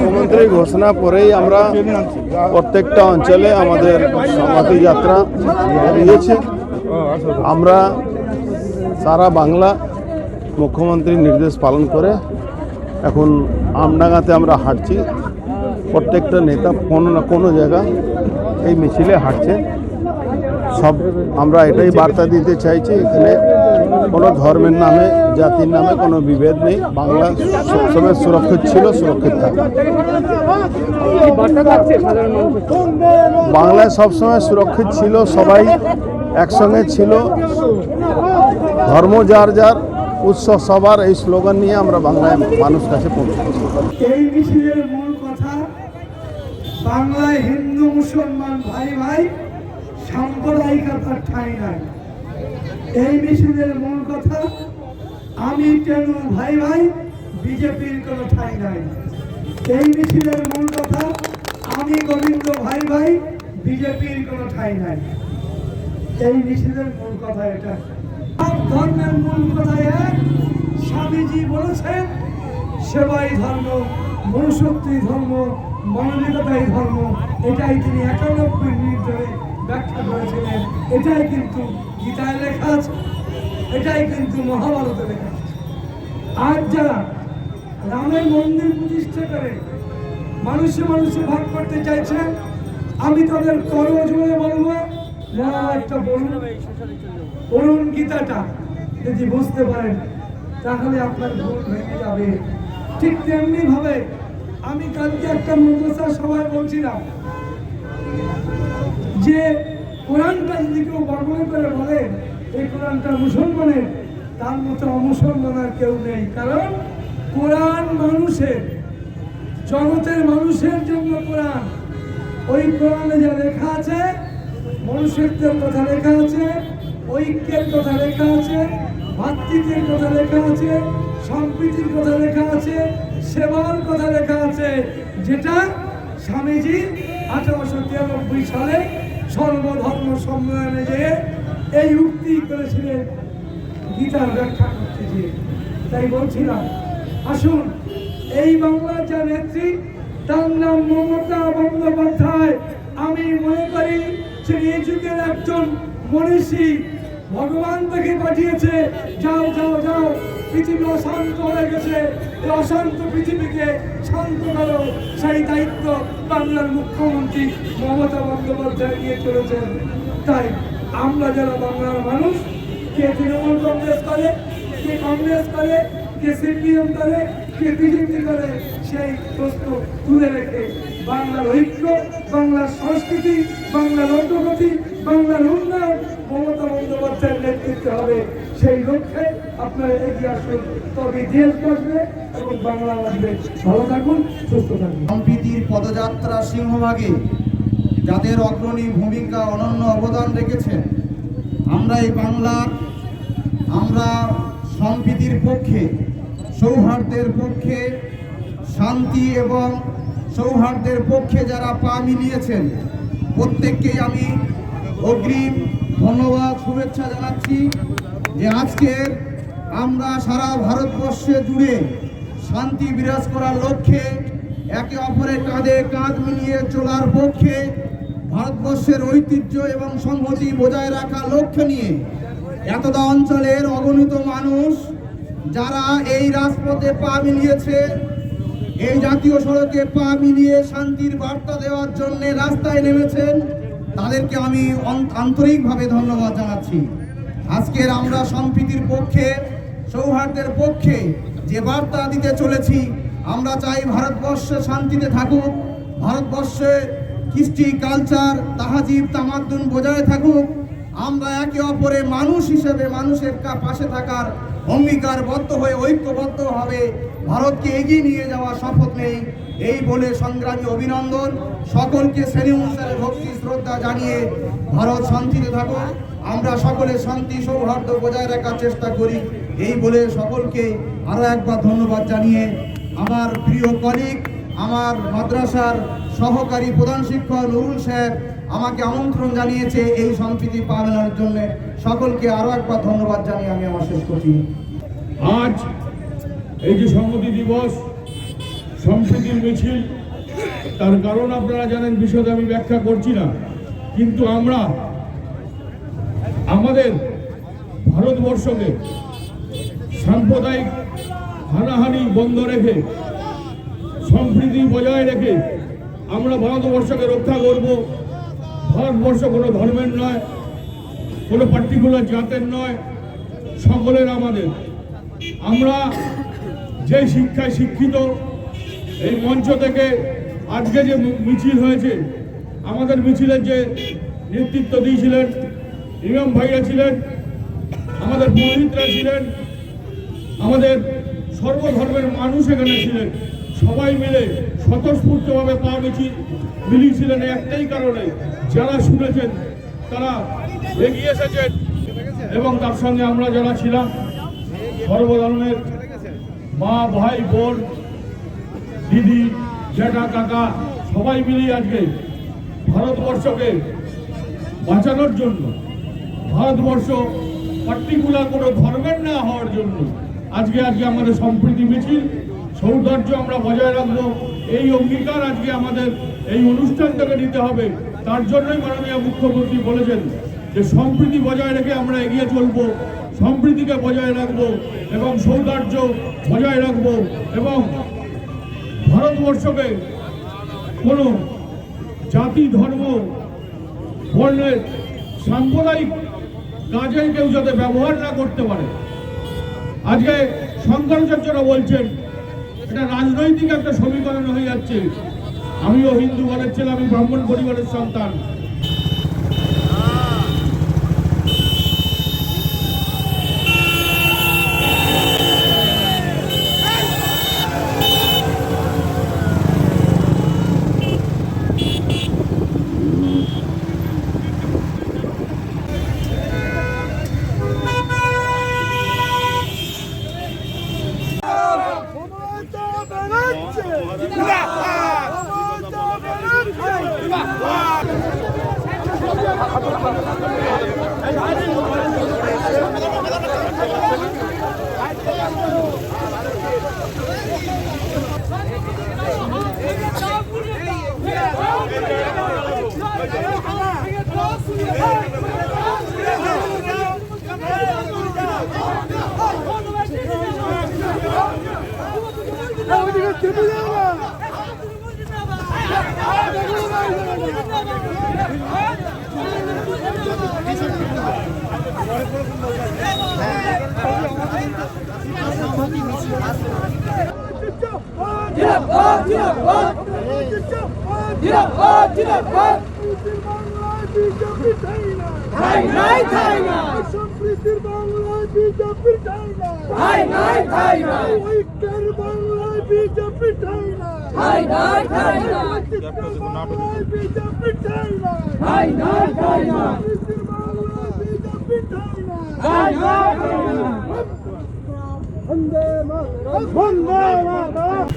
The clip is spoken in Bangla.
মুখ্যমন্ত্রী ঘোষণা পরেই আমরা প্রত্যেকটা অঞ্চলে আমাদের সংহতি যাত্রা বেরিয়েছে আমরা সারা বাংলা মুখ্যমন্ত্রীর নির্দেশ পালন করে এখন আমডাঙ্গাতে আমরা হাঁটছি। প্রত্যেকটা নেতা কোনো না কোনো জায়গা এই মিছিলে হাঁটছে। সব আমরা এটাই বার্তা দিতে চাইছি এখানে কোনো ধর্মের নামে, জাতির নামে কোনো বিভেদ নেই। বাংলা সবসময় সুরক্ষিত ছিল, সুরক্ষিত থাকবে। বাংলায় সবসময় সুরক্ষিত ছিল, সবাই একসঙ্গে ছিল। ধর্ম যার যার, উৎসব সবার। এই স্লোগান নিয়ে আমরা বাংলায় মানুষ কাছে পৌঁছেছি। এই মূল কথা, বাংলায় হিন্দু, মুসলমান ভাই ভাই সাম্প্রদায়িকতার ঠাঁই নাই। এই মিছিলের মূল কথা, আমি টেনু ভাই ভাই বিজেপির কোনো ঠাঁই নাই? এই মিছিলের মূল কথা, আমি গোবিন্দ ভাই ভাই বিজেপির কোনো ঠাঁই নাই। এই মিছিলের মূল কথা এটা। সব ধর্মের মূল কথা এক। স্বামীজি বলেছেন, সেবাই ধর্ম, মনুষ্যত্বই ধর্ম, মানবিকতাই ধর্ম। এটাই তিনি একানব্বই মিনিট ধরে ব্যাখ্যা করেছিলেন। এটাই কিন্তু গীতায় লেখা আছে, এটাই কিন্তু মহাভারতে লেখা আছে। যারা রামের মন্দির প্রতিষ্ঠা করে, মানুষে মানুষে ভাগ করতে চাইছেন আমি তাদের করজোড়ে বলব একটা বলুন পড়ুন গীতাটা যদি বুঝতে পারেন, তাহলে আপনার ভুল ভেঙে যাবে। ঠিক তেমনি ভাবে আমি কালকে একটা মাদ্রাসা সবাই বলছিলাম যে কোরআনটা যদি কেউ বর্ণনা করে বলে, এই কোরআনটা মুসলমানের। তার মতো অমুসলমান আর কেউ নেই। কারণ কোরআন মানুষের, জগতের মানুষের জন্য কোরআন। ওই কোরআনে যা লেখা আছে, মনুষ্যত্বের কথা লেখা আছে, ঐক্যের কথা লেখা আছে, ভাতৃত্বের কথা লেখা আছে, সম্প্রীতির কথা লেখা আছে, সেবার কথা লেখা আছে, যেটা স্বামীজি আঠারোশো তিরানব্বই সালে সর্বধর্ম সম্মেলনে যে এই উক্তি করেছিলেন গীতার ব্যাখ্যা করতে গিয়ে। তাই বলছিলাম, আসুন, এই বাংলার যা নেত্রী, তার নাম মমতা বন্দ্যোপাধ্যায়। আমি মনে করি সে যুগের একজন মনীষী। ভগবান তাকে পাঠিয়েছে, যাও যাও যাও। পৃথিবী অশান্ত হয়ে গেছে। এই অশান্ত পৃথিবীকে শান্ত করো, সেই দায়িত্ব বাংলার মুখ্যমন্ত্রী মমতা বন্দ্যোপাধ্যায় নিয়ে চলেছেন। তাই আমরা যারা বাংলার মানুষ, কে তৃণমূল কংগ্রেস করে, কে কংগ্রেস করে, কে সিপিএম করে বিজেপি করে সেই প্রশ্ন তুলে রেখে বাংলার ঐক্য, বাংলার সংস্কৃতি, বাংলার অগ্রগতি, বাংলার উন্নয়ন মমতা বন্দ্যোপাধ্যায়ের নেতৃত্বে হবে সেই লক্ষ্যে আপনারা এগিয়ে আসুন। তবে দেশ বাঁচবে এবং বাংলা বাঁচবে ভালো থাকুন, সুস্থ থাকুন। সম্প্রীতির পদযাত্রা সিংহভাগে যাদের অগ্রণী ভূমিকা অনন্য অবদান রেখেছেন, আমরা এই বাংলার, আমরা সম্প্রীতির পক্ষে সৌহার্দ্যের পক্ষে শান্তি এবং সৌহার্দ্যের পক্ষে যারা পা মিলিয়েছেন, প্রত্যেককেই আমি অগ্রিম ধন্যবাদ, শুভেচ্ছা জানাচ্ছি যে আজকের আমরা সারা ভারতবর্ষে জুড়ে শান্তি বিরাজ করার লক্ষ্যে একে অপরের কাঁধে কাঁধ মিলিয়ে চলার পক্ষে ভারতবর্ষের ঐতিহ্য এবং সংহতি বজায় রাখার লক্ষ্য নিয়ে এতটা অঞ্চলের অগণিত মানুষ যারা এই রাজপথে পা মিলিয়েছে, এই জাতীয় সড়কে পা মিলিয়ে শান্তির বার্তা দেওয়ার জন্য রাস্তায় নেমেছেন, তাদেরকে আমি আন্তরিকভাবে ধন্যবাদ জানাচ্ছি। আজকের আমরা সম্প্রীতির পক্ষে, সৌহার্দ্যের পক্ষে যে বার্তা দিতে চলেছি, আমরা চাই ভারতবর্ষে শান্তিতে থাকুক, ভারতবর্ষে কৃষ্টি কালচার, তাহাজিব তামাদ্দুন বজায় থাকুক। আমরা একে অপরে মানুষ হিসেবে মানুষের পাশে থাকার অঙ্গীকারবদ্ধ হয়ে ঐক্যবদ্ধভাবে ভারতকে এগিয়ে নিয়ে যাওয়া শপথ নেই। এই বলে সংগ্রামী অভিনন্দন। সকলকে শ্রেণি অনুসারে ভক্তি, শ্রদ্ধা জানিয়ে ভারত শান্তিতে থাকুক আমরা সকলে শান্তি, সৌহার্দ্য বজায় রাখার চেষ্টা করি। এই বলে সকলকে আরও একবার ধন্যবাদ জানিয়ে আমার প্রিয় কলিগ আমার মাদ্রাসার সহকারী প্রধান শিক্ষক নুরুল সাহেব আমাকে আমন্ত্রণ জানিয়েছে এই সম্প্রীতি পালনের জন্য। সকলকে আরও একবার ধন্যবাদ জানিয়ে আমি আমার শেষ করছি। আজ এই যে সংহতি দিবস, সম্প্রীতির মিছিল, তার কারণ আপনারা জানেন, বিশদে আমি ব্যাখ্যা করছি না। কিন্তু আমরা, আমাদের ভারতবর্ষকে সাম্প্রদায়িক হানাহানি বন্ধ রেখে, সম্প্রীতি বজায় রেখে আমরা ভারতবর্ষকে রক্ষা করব। ভারতবর্ষ কোনো ধর্মের নয়, কোনো পার্টিকুলার জাতের নয়, সকলের আমাদের। আমরা যে শিক্ষায় শিক্ষিত, এই মঞ্চ থেকে আজকে যে মিছিল হয়েছে, আমাদের মিছিলের যে নেতৃত্ব দিয়েছিলেন, ইমাম ভাইরা ছিলেন, আমাদের পুরোহিতরা ছিলেন, আমাদের সর্বধর্মের মানুষ এখানে ছিলেন। সবাই মিলে স্বতঃস্ফূর্তভাবে পা মিছিল মিলিয়েছিলেন একটাই কারণে যারা শুনেছেন, তারা এগিয়ে এসেছেন এবং তার সঙ্গে আমরা যারা ছিলাম, সর্বধর্মের মা, ভাই, বোন, দিদি জ্যাঠা কাকা, সবাই মিলেই আজকে ভারতবর্ষকে বাঁচানোর জন্য, ভারতবর্ষ পার্টিকুলার কোনো ধর্মের না হওয়ার জন্য আজকে আজকে আমাদের সম্প্রীতি মিছিল সৌন্দর্য আমরা বজায় রাখব। এই অঙ্গীকার আজকে আমাদের এই অনুষ্ঠান থেকে নিতে হবে। তার জন্যই মাননীয় মুখ্যমন্ত্রী বলেছেন যে সম্প্রীতি বজায় রেখে আমরা এগিয়ে চলবো, সম্প্রীতিকে বজায় রাখব এবং সৌন্দর্য বজায় রাখব এবং ভারতবর্ষকে কোনো জাতি, ধর্ম, বর্ণের সাম্প্রদায়িক কাজে কেউ যাতে ব্যবহার না করতে পারে। আজকে শঙ্করাচার্যরা বলছেন এটা রাজনৈতিক একটা সমীকরণ হয়ে যাচ্ছে। আমিও হিন্দু ঘরের ছেলে আমি ব্রাহ্মণ পরিবারের সন্তান মমতা ব্যানার্জি মমতা ব্যানার্জি ওদিকে চেপে যাও না জিরাফত জিরাফত জিরাফত জিরাফত বাংলায় বিজেপি সম্প্রীতির বাংলায় বিজেপি ঠাই নাই ঠাই নাই ঠাই নাই ঐক্যের বাংলায় বিজেপি ঠাই নাই ঠাই নাই ঠাই নাই বিজেপি ঠাই নাই ঠাই নাই ঠাই নাই সম্প্রীতির বাংলায় বিজেপি ঠাই নাই ঠাই নাই ঠাই নাই বন্দে মাতরম। বন্দে মাতরম।